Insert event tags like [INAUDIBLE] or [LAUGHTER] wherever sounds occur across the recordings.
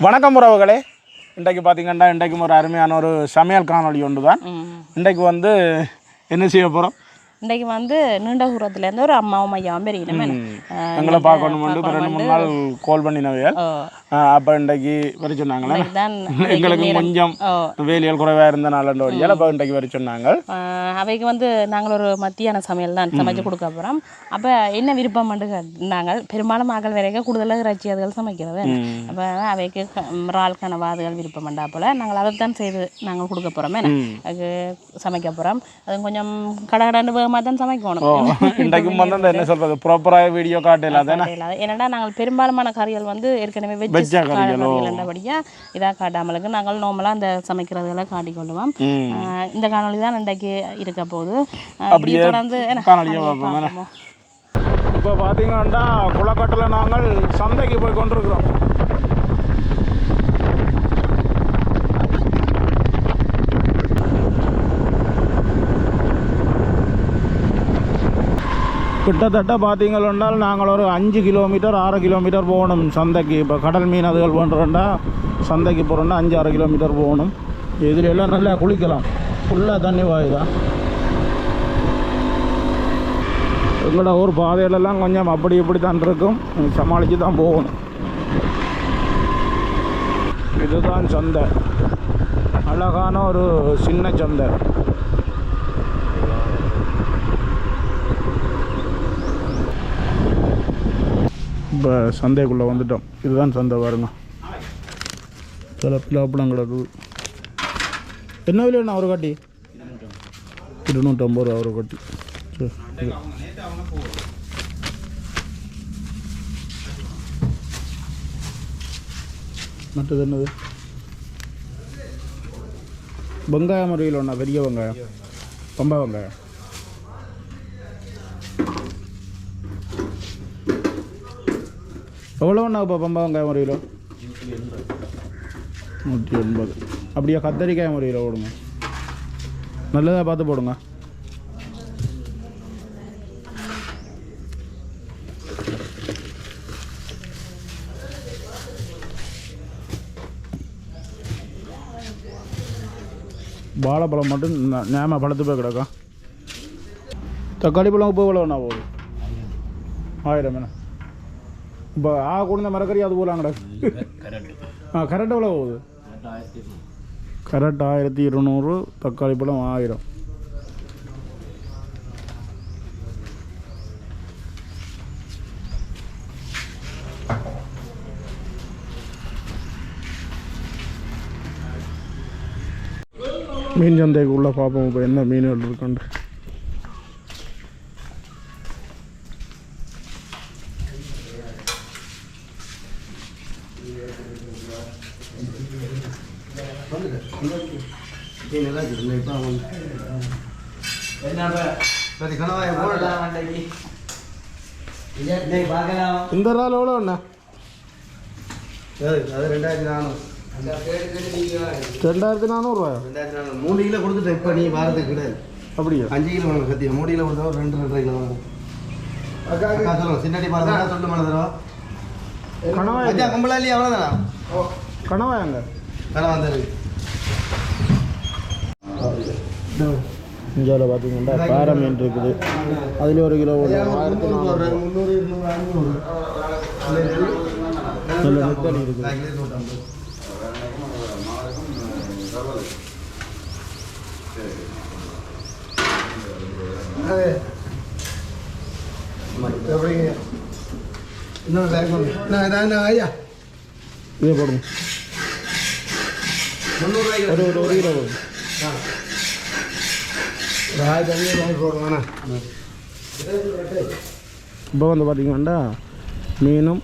வணக்கம் உறவுகளே. இன்றைக்கு பார்த்தீங்கன்னா இன்றைக்கும் ஒரு அருமையான ஒரு சமையல் காணொளி ஒன்று தான் இன்றைக்கு வந்து என்ன செய்ய போகிறோம் இன்றைக்கு வந்து நீண்ட தூரத்துலேருந்து ஒரு அம்மாவும் ஐயாவும் பெரியணும் எங்களை பார்க்கணும் வந்து ரெண்டு மூணு நாள் கால் பண்ணினவையால். அப்போ இன்றைக்கு வர சொன்னாங்களே? [LAUGHS] எங்களுக்கு கொஞ்சம் வேலைகள் குறைவாக இருந்த வழியால் அப்போ இன்றைக்கு வர சொன்னாங்க அவைக்கு வந்து நாங்கள் ஒரு மத்தியான சமையல் தான் சமைச்சு கொடுக்க போகிறோம் அப்போ என்ன விருப்பம் நாங்கள் பெரும்பாலும் மகள் வரைக்கும் கூடுதலாக இறைச்சி அதுகள் சமைக்கிறது. அப்போ அவைக்கு இறால் கனவா அதுகள் விருப்பம் பண்ணா போல் நாங்கள் அதை தான் செய்து நாங்கள் கொடுக்க போகிறோம் அது சமைக்க போகிறோம் அது கொஞ்சம் கடகடன்னு வேகமாக தான் சமைக்கணும் இன்றைக்கும் வந்து என்ன சொல்கிறது ப்ராப்பராக வீடியோ காட்டல ஏன்னா நாங்கள் பெரும்பாலுமான கறிகள் வந்து ஏற்கனவே வெஜ் கறிகளோ? கறிகளபடியாக இதாக காட்டாமலுக்கு நாங்கள் நார்மலாக அந்த சமைக்கிறதுகளை காட்டிக்கொள்ளுவோம் இந்த காணொளி தான் இன்றைக்கு இருக்க போகுது. அப்படியே தொடர்ந்து. இப்போ பார்த்தீங்கன்னா குளக்கட்டில் நாங்கள் சந்தைக்கு போய் கொண்டிருக்கிறோம். கிட்டத்தட்ட பார்த்தீங்கன்னா நாங்கள் ஒரு அஞ்சு கிலோமீட்டர் ஆறு கிலோமீட்டர் போகணும் சந்தைக்கு. இப்போ கடல் மீன் அதுகள் பண்ணுறோண்டா சந்தைக்கு போகிறோண்டா அஞ்சு ஆறு கிலோமீட்டர் போகணும். இதில் எல்லாம் நல்லா குளிக்கலாம். ஃபுல்லாக தண்ணி வாயுதான் எங்களோட ஊர் பாதையிலெல்லாம் கொஞ்சம் அப்படி இப்படி தான் இருக்கும் சமாளித்து தான் போகணும். இதுதான் சந்தை. அழகான ஒரு சின்ன சந்தை. இப்போ சந்தைக்குள்ளே வந்துட்டோம். இதுதான் சந்தை பாருங்க. சில பிள்ளாப்பழம் கிடக்குது என்ன விலைண்ணா ஒரு காட்டி? இருநூற்றம்பது ரூபா ஒரு காட்டி. சரி மற்றது என்னது? வெங்காயம் ஒரு கிலோண்ணா பெரிய வெங்காயம். பம்பா வெங்காயம். எவ்வளோண்ணா இப்போ பம்பா வெங்காயம் ஒரு கிலோ? நூற்றி எண்பது. அப்படியே கத்தரிக்காய் ஒரு கிலோ போடுங்க. நல்லதாக பார்த்து போடுங்க. வாழைப்பழம் மட்டும் நேம பழத்து போய் கிடக்கும் தக்காளி பழம் இப்போ எவ்வளோண்ணா போகுது? ஆயிரம் என்ன இப்போ ஆ கொடுந்த மரக்கறி அது போலாம் கிடக்கு ஆ கரெக்ட் எவ்வளோ போகுது கரெக்ட் ஆயிரத்தி இருநூறு தக்காளி பழம் ஆயிரம் மீன் சந்தைக்கு உள்ள பார்ப்போம் இப்போ என்ன மீன்கள் இருக்குன்னு இந்த இறால் எவ்வளோ அண்ணா அது ரெண்டாயிரத்தி நானூறு. ரெண்டாயிரத்தி நானூறுரூவாயா ரெண்டாயிரத்தி நானூறு மூணு கிலோ கொடுத்துட்டேன் இப்போ நீ வாரத்துக்கு கிடையாது அப்படியா? அஞ்சு கிலோ வேணும் சத்தியம் மூணு கிலோ கொடுத்தா ஒரு ரெண்டு ரெண்டரை கிலோ வேணும் அக்கா அக்கா சொல்லுங்க சின்னடி பாருங்க சொல்லு தருவா கணவாய் அஜா கும்பலாலி அவ்வளோதானா கணவாயாங்க கடை வந்தது இந்தியாவில் பார்த்தீங்கன்னா பாறை மீன் இருக்குது அதில் ஒரு கிலோ ஒரு ஆயிரத்தி நல்ல நெத்தலி இருக்குது ஒன்று இதே போடுங்க. ஒரு ஒரு கிலோ போடுங்க. வாங்கி இப்போ வந்து பார்த்தீங்கன்னா மீனும்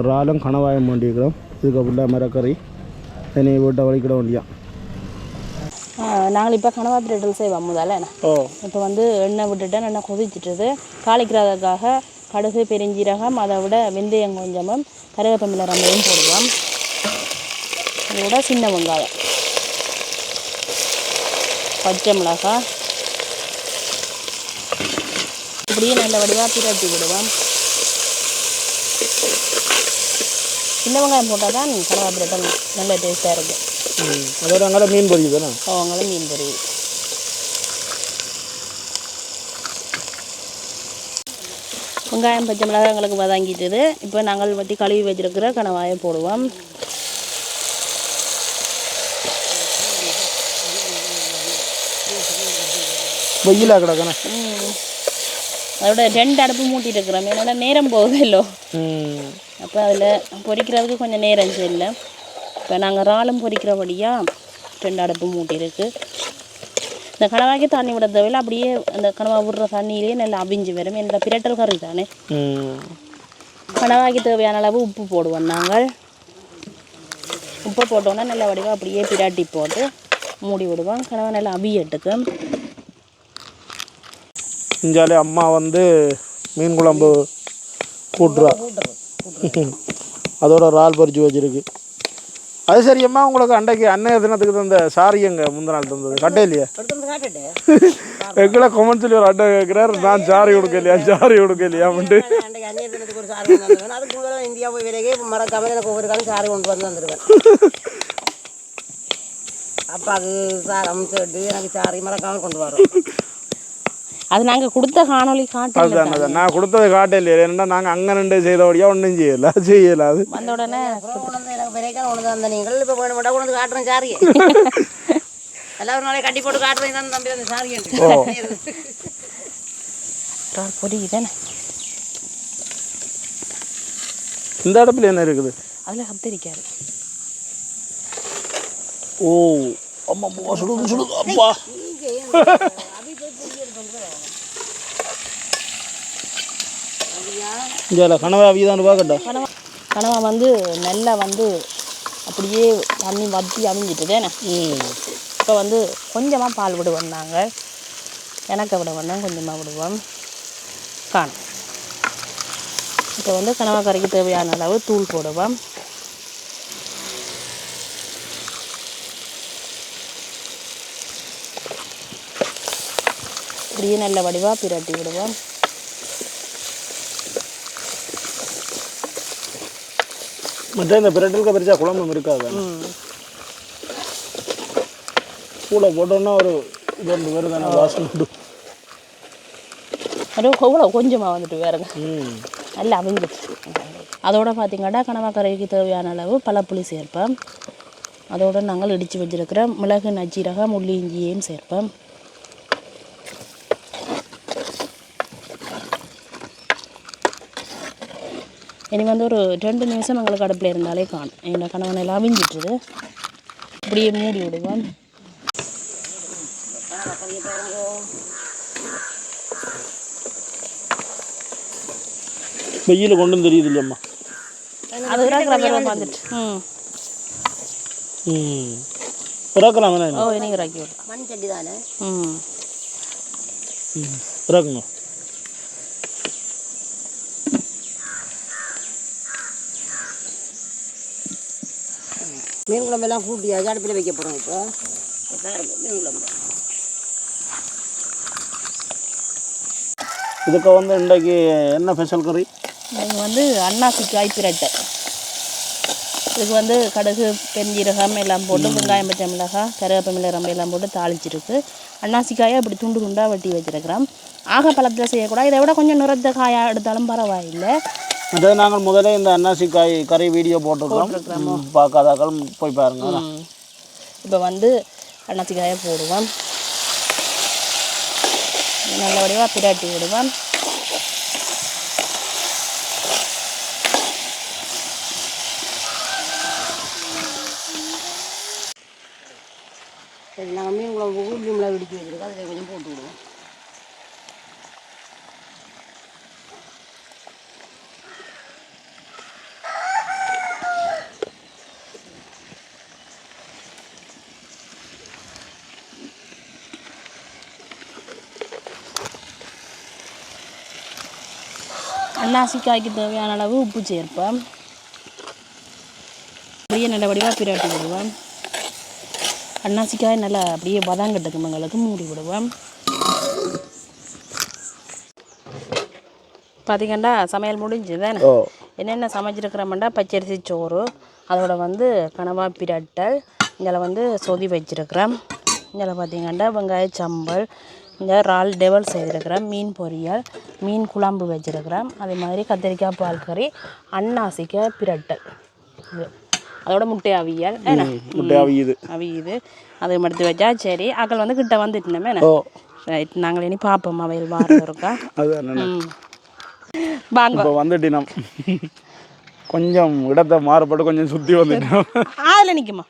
இறாலும் கணவாயம் வேண்டியிருக்கிறோம். இதுக்கு ஃபுல்லாக மரக்கறி. என்னை வீட்டை வலிக்கிட வேண்டியா நாங்கள் இப்போ கனவா பிரெட்டல் செய்வோம் முதல்ல ஓ. இப்போ வந்து எண்ணெய் விட்டுட்டு எண்ணெய் கொதிச்சிட்டது. தாளிக்கிறதுக்காக கடுகு பெருஞ்சீரகம் அதை விட வெந்தயம் கொஞ்சமும் கருவேப்பமில்லை ரெண்டையும் போடுவோம். அதோட சின்ன வெங்காயம். பச்சை மிளகாய் இப்படியே நல்ல வடிவாக பிரட்டி விடுவோம் சின்ன வெங்காயம் போட்டால் தான் கனவா பிரட்டம் நல்ல டேஸ்ட்டாக இருக்கும் அதோட அங்கே மீன் பொரியுது தானே? அவங்களும் மீன் பொரியல் வெங்காயம் பச்சை மிளகாய் எங்களுக்கு வதங்கிட்டது. இப்போ நாங்கள் வட்டி கழுவி வச்சிருக்கிற கனவாயை போடுவோம். வெயிலாக கிடக்கண்ணே ம். அதோட ரெண்டு அடுப்பு மூட்டிட்டு இருக்கிறோம் என்னோட நேரம் ம். அப்போ அதில் பொரிக்கிறதுக்கு கொஞ்சம் நேரம் இல்லை இப்போ நாங்கள் இறாலும் பொரிக்கிறபடியாக ரெண்டு அடுப்பு மூட்டியிருக்கு. இந்த கனவாக்கி தண்ணி விட தேவையில்ல அப்படியே அந்த கனவா விடுற தண்ணியிலேயே நல்லா அவிஞ்சு வரும். என்னோட பிரட்டல் கறி தானே. கனவாக்கி தேவையான அளவு உப்பு போடுவோம் நாங்கள். உப்பை போட்டோன்னா நல்ல வடிவாக அப்படியே பிராட்டி போட்டு மூடி விடுவோம். கனவா நல்லா அவியட்டுக்கு. இஞ்சாலே அம்மா வந்து மீன் குழம்பு கூட்டுறா. அதோட ரால் பறிச்சு வச்சிருக்கு. அது சரி அம்மா உங்களுக்கு அன்றைக்கு அன்னைய தினத்துக்கு தந்த சாரி எங்க முந்தின நாள் தந்தது? கட்டே இல்லையா? எங்களை சொல்லி ஒரு அட்டை கேட்குறாரு. நான் சாரி கொடுக்கலையா சாரி கொடுக்கலையா அப்படின்ட்டு அன்றைக்கு அந்நிய தினத்துக்கு சாரி அதுக்கு இந்தியா போய் வரைக்கே மறக்காம எனக்கு ஒவ்வொரு காலம் சாரி கொண்டு வந்து வந்துடுவேன் அப்பாவுக்கு சார் அமுச்சு எனக்கு சாரி மறக்காமல் கொண்டு வரோம் அது நாங்கள் கொடுத்த காணொளி காட்டல அதுதான் அதான் நான் கொடுத்தது காட்டே இல்லையா ஏன்னா நாங்கள் அங்கே நின்று செய்தபடியா ஒன்றும் செய்யல. செய்யல அது. வந்த உடனே நீங்கள் இப்போ வேணும் மட்டும் கொண்டு வந்து காட்டுறேன் சாரியை எல்லாம் ஒரு நாளைக்கு கட்டி போட்டு காட்டுறேன் தான் தம்பி அந்த சாரி பொரி தானே இந்த இடத்துல என்ன இருக்குது? அதில் கத்திரிக்காரு ஓ அம்மா அம்மா சுடுது சுடுது அப்பா இங்கே கனவா அவிதான் பார்க்கட்டா கனவா கனவா வந்து நல்லா வந்து அப்படியே தண்ணி வத்தி ம். இப்போ வந்து கொஞ்சமாக பால் விடுவோம் நாங்கள் எனக்கு விட வேண்டாம் கொஞ்சமாக விடுவோம் காணும். இப்போ வந்து கனவா கறிக்கு தேவையான அளவு தூள் போடுவோம். அப்படியே நல்ல வடிவாக பிரட்டி விடுவோம். மற்ற இந்த பிரட்டலுக்கு பெருசா குழம்பும் இருக்காது கூட போட்டோன்னா ஒரு ஒன்று வருதானே வாசனை உண்டு. அது எவ்வளோ கொஞ்சமாக வந்துட்டு வேறுங்க. நல்லா அவிஞ்சிச்சு அதோட பார்த்தீங்கன்னா கனவா கறிக்கு தேவையான அளவு பழப்புளி சேர்ப்போம். அதோட நாங்கள் இடித்து வச்சிருக்கிற மிளகு நச்சீரகம் உள்ளி இஞ்சியையும் சேர்ப்போம். இனி வந்து ஒரு ரெண்டு நிமிஷம் எங்களுக்கு அடுப்பில் இருந்தாலே காணும். எங்கள் கணவன் எல்லாம் அவிஞ்சிட்டுது அப்படியே மூடி விடுவோம். வெயில் கொண்டு வந்து தெரியுது இல்லையம்மா அது வந்துட்டு. ம். ம். இறக்கலாம் ஓ இனி இறக்கி விடலாம் மண் சட்டி தானே ம். ம் மீன் குழம்பெல்லாம் கூட்டியாச்சு அடுப்பில் வைக்க போகிறோம் இப்போ மீன் குழம்பு. இதுக்கு வந்து இன்றைக்கு என்ன ஸ்பெஷல் கறி? இது வந்து அன்னாசி காய் பிரட்டை இதுக்கு வந்து கடுகு பெருஞ்சீரகம் எல்லாம் போட்டு வெங்காயம் பச்சை மிளகாய் கருவேப்பமில்லை ரம்பை எல்லாம் போட்டு தாளிச்சிருக்கு. அன்னாசி காயை அப்படி துண்டு துண்டாக வெட்டி வச்சிருக்கிறோம். ஆக பழத்தில் செய்யக்கூடாது. இதை விட கொஞ்சம் நிறத்த காயாக எடுத்தாலும் பரவாயில்லை. அதாவது நாங்கள் முதல்ல இந்த அன்னாசி காய் கறி வீடியோ போட்டிருக்கிறோம். ம், பார்க்காதாக்கள் போய் பாருங்க. இப்போ வந்து அன்னாசி காயை போடுவோம். நல்ல வடிவாக பிராட்டி விடுவோம் சரி நாங்கள் மீன் குழம்பு உள்ளி மிளகு இடிச்சு வச்சுருக்கோம் அதில் கொஞ்சம் போட்டு விடுவோம் அன்னாசி காய்க்கு தேவையான அளவு உப்பு சேர்ப்பேன். அப்படியே நல்ல வடிவாக பிராட்டி விடுவேன். அன்னாசிக்காய் நல்லா அப்படியே வதங்கட்டுக்கு எங்களுக்கு மூடி விடுவேன். பார்த்தீங்கன்னா சமையல் முடிஞ்சுதானே என்னென்ன சமைச்சிருக்கிறோம்னா பச்சரிசி சோறு அதோட வந்து கனவா பிரட்டல் இதில் வந்து சொதி வச்சிருக்கிறேன். இதில் பார்த்தீங்கன்னா வெங்காய சம்பல் இந்த இறால் டெவல் செய்திருக்கிறேன் மீன் பொரியல் மீன் குழம்பு வச்சிருக்கிறேன் அதே மாதிரி கத்திரிக்காய் பால் கறி அன்னாசிக்காய் பிரட்டல் இது. அதோட முட்டை அவியல். முட்டை அவியுது. அவியுது. அது எடுத்து வச்சா சரி. அக்கள் வந்து கிட்ட வந்துட்டுனமே ரைட் நாங்கள் இனி பார்ப்போம் அவையில் வாரம் இருக்கா? [LAUGHS] வாங்க. வந்துட்டினோம் கொஞ்சம் இடத்தை மாறுபட்டு கொஞ்சம் சுற்றி வந்துட்டோம். அதில் நிற்குமா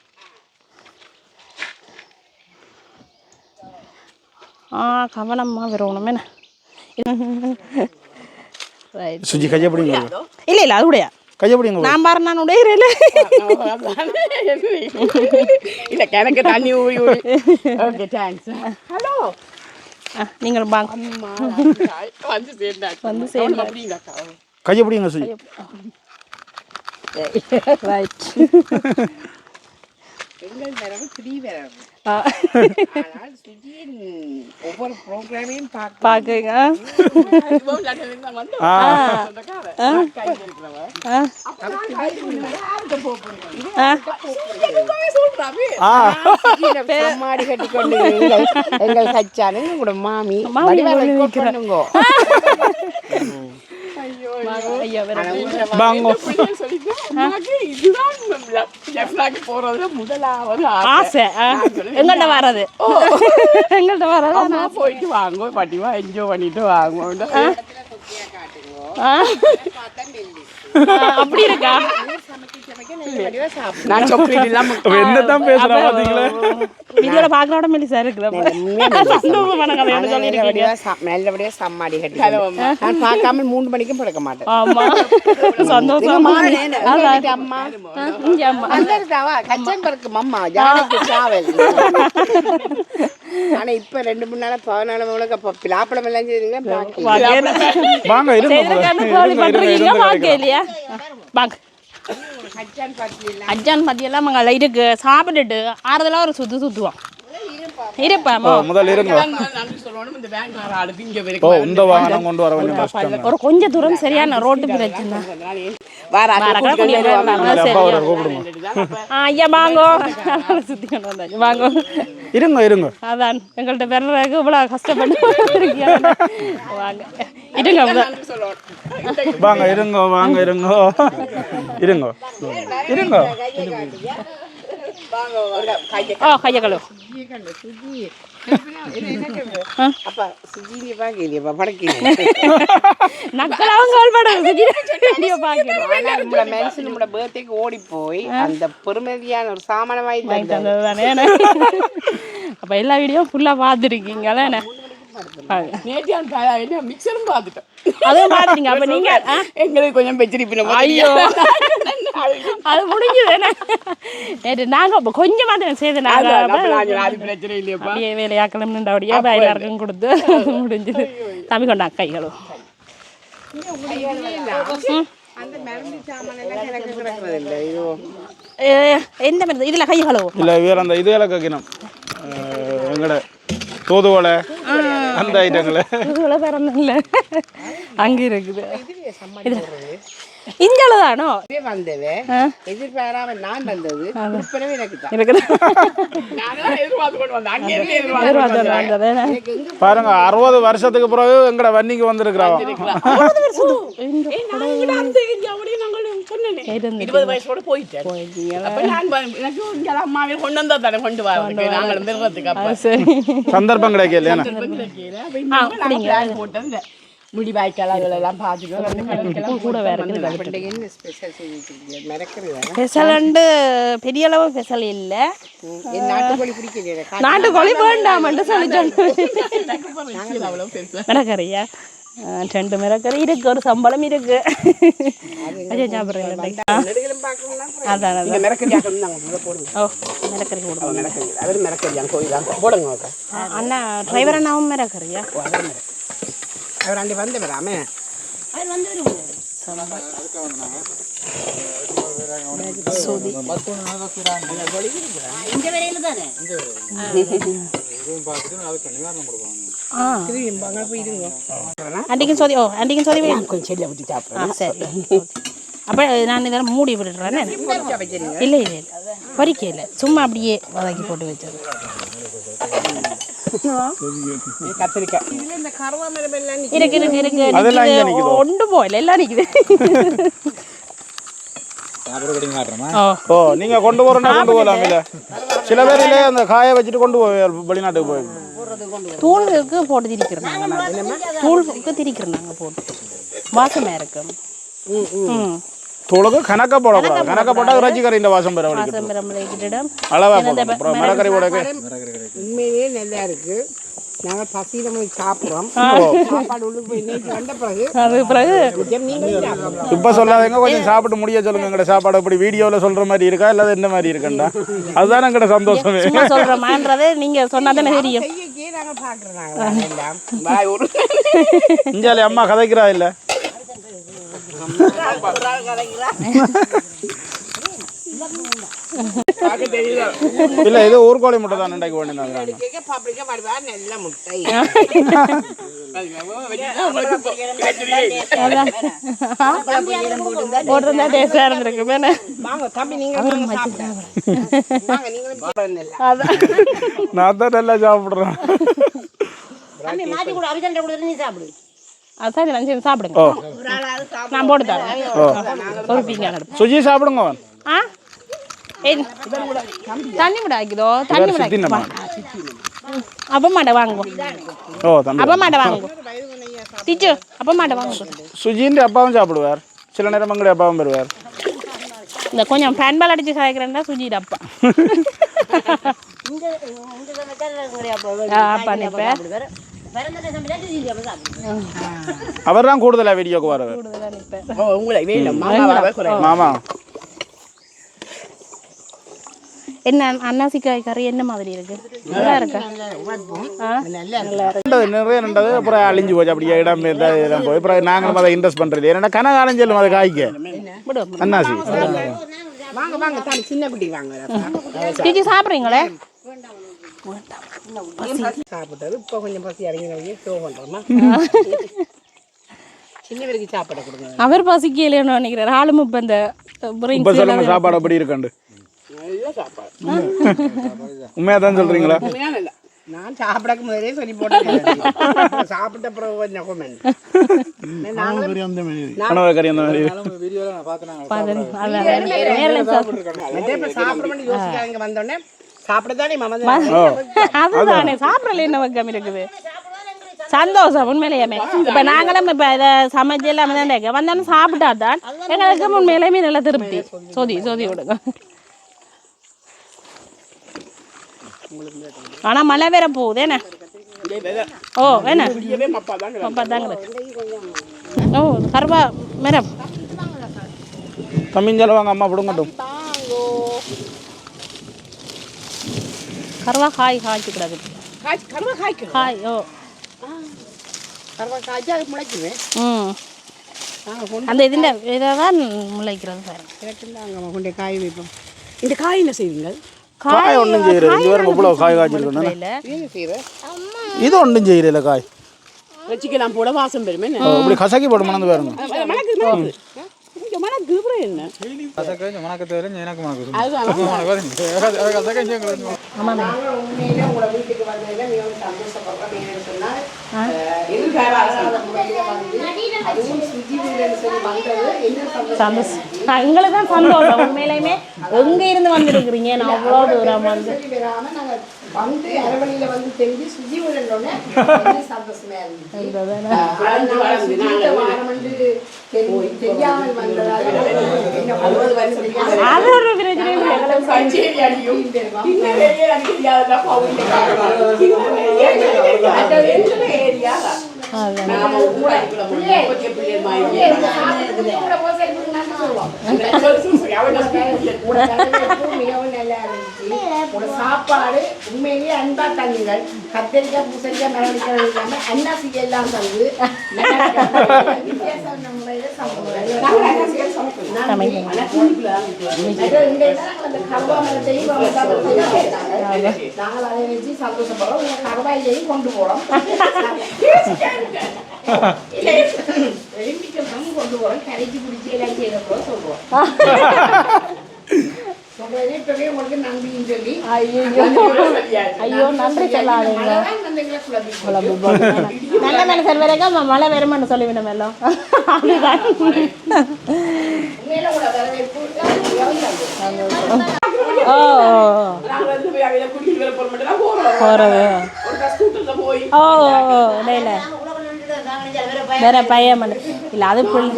கவனமாக வரணுமே ரைட் சுஜி கையை பிடிங்க இல்லை இல்லை அது உடையா கையை பிடிங்க நான் பாரு நான் உடையிறேன் இல்ல கிணக்கு தண்ணி ஊறி ஓகே தேங்க்ஸ் ஹலோ நீங்கள் வாங்க வந்து சேர்ந்தாச்சு வந்து சேர்ந்தாச்சு. அப்படிங்கக்கா கையை பிடிங்க சுஜி ரைட் எங்கள் தரவு த்ரீ வரவு. ஆ. ஆனால் சுஜியின் ஒவ்வொரு ப்ரோக்ராமையும் பார்க்க பார்க்குங்க வந்து ஆ. கை இருக்கிறவ ஆ. ஆ. சொல்றாவே ஆ. சம்மாடி கட்டி கொண்டு எங்கள் எங்கள் கச்சானு உங்களோட மாமி ஆசை. எங்கள்கிட்ட வர்றது எங்கள்கிட்ட வர்றது போயிட்டு வாங்க பட்டிவா என்ஜாய் பண்ணிட்டு வாங்க ஆ ஆ, அப்படி இருக்கா நான் சாக்லேட் இல்லாம என்னதான் பேசுறா பாத்தீங்களா வீடியோல பார்க்கறோட மெலிசா சொல்லியிருக்கீங்க நல்லபடியா சம்மாடி கட்டி நான் பார்க்காம மூணு மணிக்கும் படுக்க மாட்டேன் ஆமா சந்தோஷமா அதான். அம்மா ஆ, இங்க அம்மா அந்த இருக்காவா கச்சன் பருக்கு மம்மா ஜானகி சாவல் ஆனா இப்ப ரெண்டு மூணு நாளா பதினாலு மூலக்கு அப்ப பிலாப்பழம் எல்லாம் செய்யுங்க பாக்கி வாங்க இருங்க இல்லையா அஜான் மதியெல்லாம் மங்க இருக்கு. சாப்பிட்டுட்டு ஆறுதலா ஒரு சுத்து கஷ்டம். ஒரு கொஞ்ச தூரம் சரியான ரோட்டு பிரச்சனை வர அப்பா அவரை கூப்பிடுங்க ஆ, ஐயா வாங்கோ சுத்தி கொண்டு வந்தாச்சு வாங்கோ இருங்க இருங்க அதான் எங்கள்கிட்ட பெறதுக்கு இவ்வளோ கஷ்டப்பட்டு இருக்கீங்க. வாங்க இருங்க முதல். வாங்க இருங்க வாங்க இருங்க இருங்க இருங்க நம்மளோட பர்த்டேக்கு ஓடி போய் அந்த பெருமதியான ஒரு சாமான வாங்கி வாங்கிட்டு தந்தது வந்தது தானே அப்போ எல்லா வீடியோ ஃபுல்லாக பார்த்துருக்கீங்களே நேற்று மிக்சரும் பார்த்துட்டோம் அதுவும் பார்த்துட்டீங்க அப்போ நீங்கள் எங்களுக்கு கொஞ்சம் பெச்சிருப்பின ஐயோ. அது முடிஞ்சது. நேற்று நாங்கள் இப்போ கொஞ்சம் மாத்திரம் செய்து நாங்கள் அது பிரச்சனை இல்லையப்பா. அப்படியே வேலையாக்கலாம் நின்றபடியே எல்லாருக்கும் கொடுத்து முடிஞ்சது. தம்பி கொண்டா கைகளும் மருந்து இதில் இல்லை வேற அந்த இது எங்கட தூதுவளை அந்த பிறந்த இல்லை அங்கே இருக்குது இஞ்சால தானோ இதே வந்தவே எதிர்பாராம நான் வந்தது விற்பனவே எனக்கு தான் இருக்குது வந்தது. பாருங்க அறுபது வருஷத்துக்கு பிறகு எங்கட வன்னிக்கு வந்திருக்கிறான் இருபது வயசோட போயிட்டேன். அம்மாவே கொண்டு வந்தா தானே கொண்டு வரதுக்கு நாங்கள் சந்தர்ப்பம் கிடைக்கல. இல்லையா போட்டது இந்த முடி வாய்க்கால் அதெல்லாம் பார்த்துட்டு வந்து கடலுக்கெல்லாம் கூட வேற என்ன ஸ்பெஷல் ஸ்பெஷலண்டு பெரிய அளவு ஸ்பெஷல் இல்லை நாட்டுக்கோழி வேண்டாமன்ட்டு சொல்லி மிளகறியா ரெண்டு மிளகறி இருக்கு ஒரு சம்பளம் இருக்கு அதே அதான் அதான் ஓ மிளகறி அண்ணா டிரைவர் அண்ணாவும் மிளகறியா அவர் அவர் அண்டி வந்தவர் ஆமே. இந்த வரையில தானே? ஆ. அண்டிக்கும் சோதி ஓ அண்டிக்கும் சோதி வேணும் கொஞ்சம் செல்ல விட்டு சாப்பிடுறேன். ஆ சரி. அப்போ நான் இதெல்லாம் மூடி விடுறேன் இல்லை இல்லை இல்லை. பொரிக்க இல்லை சும்மா அப்படியே வதக்கி போட்டு வச்சது கத்திரிக்காய். இதுல இந்த கருவாமரம் எல்லாம் இருக்கு இருக்கு இருக்கு. அதெல்லாம் இங்க நிக்குது. ஒன்று போயில எல்லாம் நிக்குது. ஓ ஓ நீங்க கொண்டு போறேன்னா கொண்டு போகலாம் இல்ல சில பேர் இல்ல அந்த காய வச்சுட்டு கொண்டு போய் வெளிநாட்டுக்கு போய். தூளுக்கு போட்டு திரிக்கிறோம் தூளுக்கு திரிக்கிறோம் போட்டு. வாசமாக இருக்கும் ம். தூளுக்கு கணக்க போடக்கூடாது. கணக்க போட்டா இறைச்சி கறி இந்த வாசம் பெற வலிக்கும் வாசம் பெறம்பளைக்கிட்டிடம் அளவா போடணும். மிளகறி போடக்கு. உண்மையிலேயே நல்லா இருக்கு. நாங்கள் பசியில போய் சாப்பிட்றோம். சாப்பாடு உள்ளுக்கு போய் வந்த பிறகு அது பிறகு? இப்ப சொல்லாதீங்க கொஞ்சம் சாப்பிட்டு முடிய சொல்லுங்க. எங்கட சாப்பாடு இப்படி வீடியோல சொல்ற மாதிரி இருக்கா? இல்ல என்ன மாதிரி இருக்கண்டா? அதுதான் எங்கட சந்தோஷமே. சொல்கிறோமான்றது நீங்கள் சொன்னா தானே தெரியும். இஞ்சாலி அம்மா கதைக்கிறா இல்ல? [LAUGHS] இல்ல இது ஊர்கோழி முட்டை தான் இன்றைக்கு முட்டை போட்டிருந்தா டேஸ்டாக இருந்திருக்கு நான் தான் நல்லா சாப்பிடுறேன். நான் சரி சாப்பிடுங்க ஓ நான் போட்டு தரேன் ஒரு பீங்க சுஜி சாப்பிடுங்க ஆ தண்ணி விட ஆக்கிதோ தண்ணி விட சித்தி நம்ம அப்ப மாட்ட வாங்குவோம் ஓ தம்பி அப்ப மாட்ட வாங்குவோம் டீச்சு அப்ப மாட்ட வாங்குவோம் சுஜின்ற அப்பாவும் சாப்பிடுவார் சில நேரம் எங்களுடைய அப்பாவும் பெறுவார் இந்த கொஞ்சம் ஃபேன் பால் அடிச்சு சாய்க்கிறேன்னா சுஜிட் அப்பா அப்பா நிப்ப அவர் தான் கூடுதலா வீடியோக்கு வரவர் மாமா என்ன அன்னாசிக்காய் கறி என்ன மாதிரி இருக்கு? நல்லா இருக்கா? நிறைய ரெண்டது. அப்புறம் அழிஞ்சு போச்சு. அப்படியே இடம் இடம் போய் அப்புறம் நாங்களும் அதை இன்ட்ரெஸ்ட் பண்றது. ஏன்னா கன காலம் செல்லும் அதை காய்க்க. அன்னாசி வாங்க வாங்க சின்ன குட்டி வாங்க. சாப்பிட்றீங்களே? சாப்பிட்டது இப்போ கொஞ்சம் பசி அடங்கினவங்க ஷோ பண்ணுறோமா சின்ன பேருக்கு சாப்பிட கொடுங்க அவர் பசிக்கலைன்னு நினைக்கிறார் ஆளும் இப்போ இந்த சாப்பாடு அப்படி இருக்கண்டு நல்ல சாப்பாடு உண்மையா தான் சொல்றீங்களா நான் சாப்பிடக்கு முதலே சொல்லி போட்டேன் சாப்பிட்ட பிறகு கொஞ்சம் இப்ப சாப்பிட வேண்டிய யோசிக்காங்க வந்தோடனே சாப்பிடத்தானே மாமா அதுதானே சாப்பிடல என்ன வக்கம் இருக்குது? சந்தோஷம் உண்மையிலேயுமே இப்ப நாங்களும் இப்ப இதை சமைச்சு எல்லாமே தான் கேட்க வந்தாலும் சாப்பிட்டா தான் எங்களுக்கு உண்மையிலேயுமே நல்ல திருப்தி. சொதி சொதி விடுங்க ஆனா மழை வேற போகுது என்ன? ஓ என்ன? அப்பா தாங்க ஓ கருவா மேடம். தம்பிஞ்சால வாங்க அம்மா பிடுங்கட்டும் கருவா காய் காய்ச்சி கிடக்கு காய்ச்சி கருவா காய்க்கும் காய் ஓ கருவா காய்ச்சி அது முளைக்குவேன் ம். நாங்கள் அந்த இதுல இதை தான் முளைக்கிறது சார் அங்கே கொண்டு காய் வைப்போம். இந்த காய் என்ன செய்வீங்க காய் ஒன்றும் செய்யறது இங்கே வரும் இவ்வளோ காய் காய்ச்சிருக்கோம் இது ஒன்றும் செய்யறதில்ல காய். வச்சுக்கலாம் போட வாசம் பெருமை இப்படி கசக்கி போட்டு மணந்து பாருங்க மணக்கு மணக்கு இங்க மணக்கு அப்புறம் என்ன? உண்மையிலே உங்களை வீட்டுக்கு வந்ததில் மிகவும் சந்தோஷப்படுறேன் ஏன்னு சொன்னால் எதிர்பாராத முறையில் வந்து அதுவும் சுஜி வீடுன்னு சொல்லி வந்தது என்ன சந்தோஷம் சந்தோஷம் நான் எங்களுக்கு தான் சந்தோஷம். உண்மையிலையுமே எங்க இருந்து வந்திருக்கிறீங்க? நான் அவ்வளோ தூரம் வந்து. சொல்லி வராம நாங்க வந்து அரவணையில வந்து தெரிஞ்சு சுஜி என்ன சந்தோஷமா இருந்துச்சு. தெரியாமல் வந்ததால ஏரியா [LAUGHS] மிகவும் நல்லா இருந்துச்சு சாப்பாடு உண்மையிலேயே அன்பா தங்குங்கள். கத்தரிக்காய் பூசரிக்காய் மரணிக்கிறது இல்லாம அண்ணா எல்லாம் தங்கு நம்ம முறையில சம்பவம் அது நாங்கள் அதை வச்சு சந்தோஷப்படுறோம் உங்க கருவாயிலையும் கொண்டு கொண்டு கரைச்சி எல்லாம் சொல்றதே இப்பவே உங்களுக்கு நன்றின்னு சொல்லி ஐயோ நன்றி சொல்லாதீங்க. நல்ல மனுஷன் வரைக்கும் மழை வருமானு சொல்லிவிடும் எல்லாம் வரவேற்பு ஓ போறது ஓ இடையில வேற பையன் இல்லை அது புள்ளி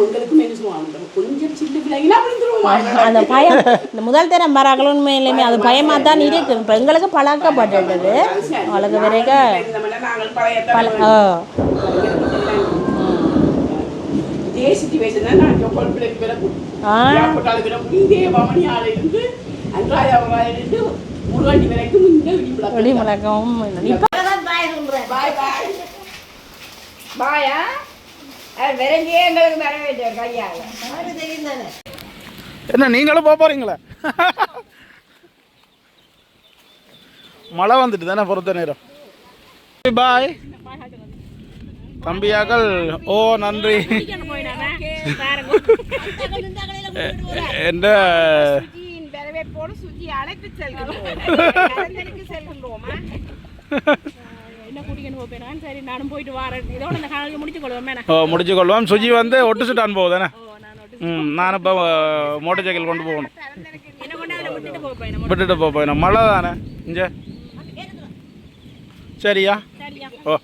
அந்த பயம் இந்த முதல் தரம் வராங்களோ உண்மையிலுமே அது பயமாக தான் இருக்கு. இப்போ எங்களுக்கு பழக்கப்பட்டது அவளுக்கு வரைக்கும் ஆ வெடி முழக்கம் இப்போ பாயா? விரைஞ்சே எங்களுக்கு வரவேற்றார் கையால. என்ன நீங்களும் போக போறீங்களா? மழை வந்துட்டு தானே பொறுத்த நேரம். பாய். தம்பியாக்கள் ஓ நன்றி. என்ற வரவேற்போடு சுஜி அழைத்து செல்கின்றோம் செல்கின்றோமா [LAUGHS] ஓ முடிச்சு கொள்வோம் சுஜி வந்து ஒட்டு சுட்டான் போகுதானே ம் நான் இப்போ மோட்டர் சைக்கிள் கொண்டு போகணும். விட்டுட்டு போக போயிடும் மழை தானே இங்கே? சரியா? சரியா. ஓ.